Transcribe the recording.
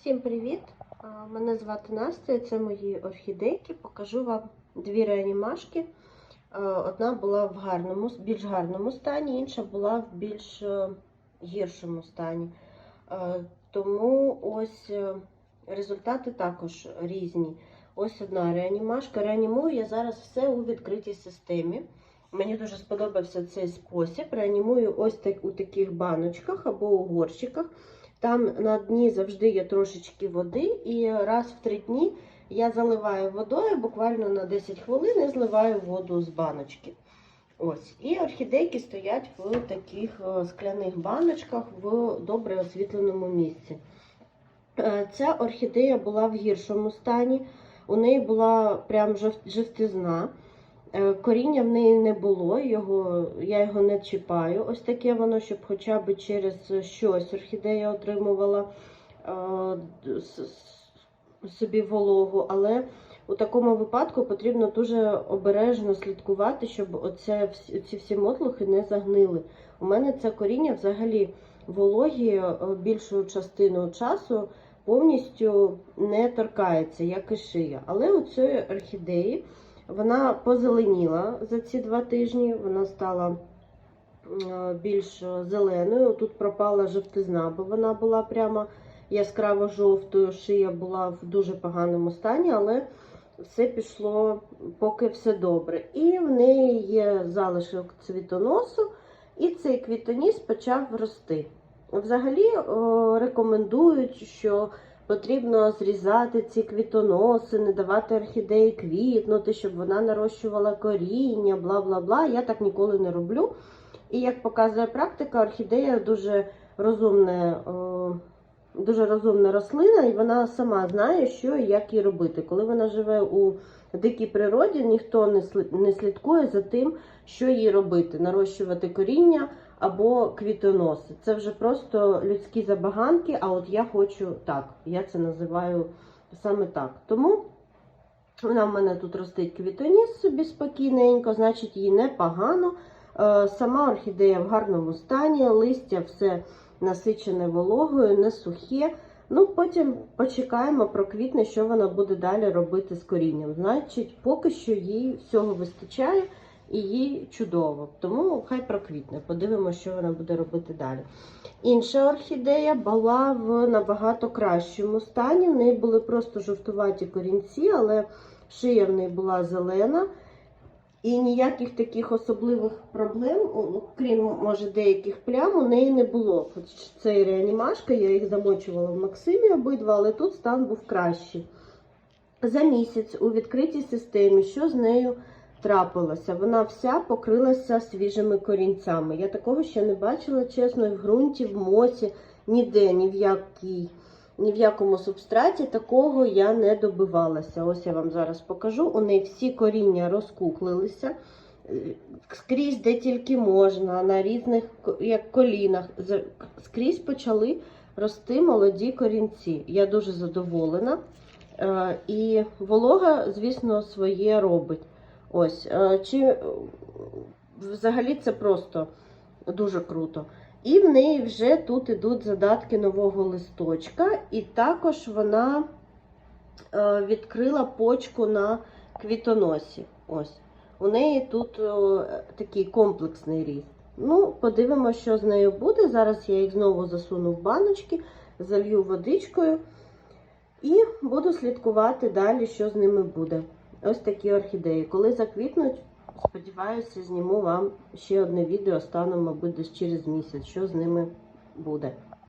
Всім привіт! Мене звати Настя, це мої орхідейки. Покажу вам дві реанімашки. Одна була в гарному, більш гарному стані, інша була в більш е, гіршому стані. Тому ось е, результати також різні. Ось одна реанімашка. Реанімую я зараз все у відкритій системі. Мені дуже сподобався цей спосіб. Реанімую ось так у таких баночках або у горщиках. Там на дні завжди є трошечки води, і раз в три дні я заливаю водою буквально на 10 хвилин і зливаю воду з баночки. Ось. І орхідейки стоять в таких е, скляних баночках в добре освітленому місці. Е, Ця орхідея була в гіршому стані, у неї була прям жов- жовтизна. Е, Коріння в неї не було, його, я його не чіпаю. Ось таке воно, щоб хоча б через щось орхідея отримувала е, собі вологу. Але у такому випадку потрібно дуже обережно слідкувати, щоб оце, ці всі мотлухи не загнили. У мене це коріння взагалі вологі е, більшу частину часу повністю не торкається, як і шия. Але у цієї орхідеї. Вона позеленіла за ці два тижні, вона стала е, більш зеленою. Тут пропала жовтизна, бо вона була прямо яскраво жовтою, шия була в дуже поганому стані, але все пішло поки все добре. І в неї є залишок цвітоносу, і цей квітоніс почав рости. Взагалі рекомендують, що Потрібно зрізати ці квітоноси, не давати орхідеї квітнути, щоб вона нарощувала коріння, бла бла бла. Я так ніколи не роблю. І як показує практика, орхідея дуже розумне, дуже розумна рослина, і вона сама знає, що і як їй робити. Коли вона живе у дикій природі, ніхто не слідкує за тим, що їй робити: нарощувати коріння або квітоноси. Це вже просто людські забаганки, а от я хочу так. Я це називаю саме так. Тому вона в мене тут ростить квітоніс собі спокійненько, значить їй непогано. Е, Сама орхідея в гарному стані, листя все насичене вологою, не сухе. Ну, потім почекаємо про квітне, що вона буде далі робити з корінням. Значить, поки що їй всього вистачає і їй чудово. Тому хай проквітне. Подивимося, що вона буде робити далі. Інша орхідея була в набагато кращому стані. В неї були просто жовтуваті корінці, але шия в неї була зелена. І ніяких таких особливих проблем, крім може деяких плям, у неї не було. Хоч це і реанімашка, я їх замочувала в Максимі обидва, але тут стан був кращий. За місяць у відкритій системі, що з нею трапилося? Вона вся покрилася свіжими корінцями. Я такого ще не бачила, чесно, в ґрунті, в мосі, ніде, ні в якій. Ні в якому субстраті такого я не добивалася. Ось я вам зараз покажу. У неї всі коріння розкуклилися е, скрізь, де тільки можна, на різних як колінах. Скрізь почали рости молоді корінці. Я дуже задоволена. Е, І волога, звісно, своє робить. Ось. е, Чи е, взагалі це просто дуже круто. І в неї вже тут ідуть задатки нового листочка, і також вона е, відкрила почку на квітоносі. Ось. У неї тут такий комплексний ріст. Ну, подивимося, що з нею буде. Зараз я їх знову засуну в баночки, залью водичкою і буду слідкувати далі, що з ними буде. Ось такі орхідеї. Коли заквітнуть, сподіваюся, зніму вам ще одне відео, станом, мабуть, десь через місяць, що з ними буде.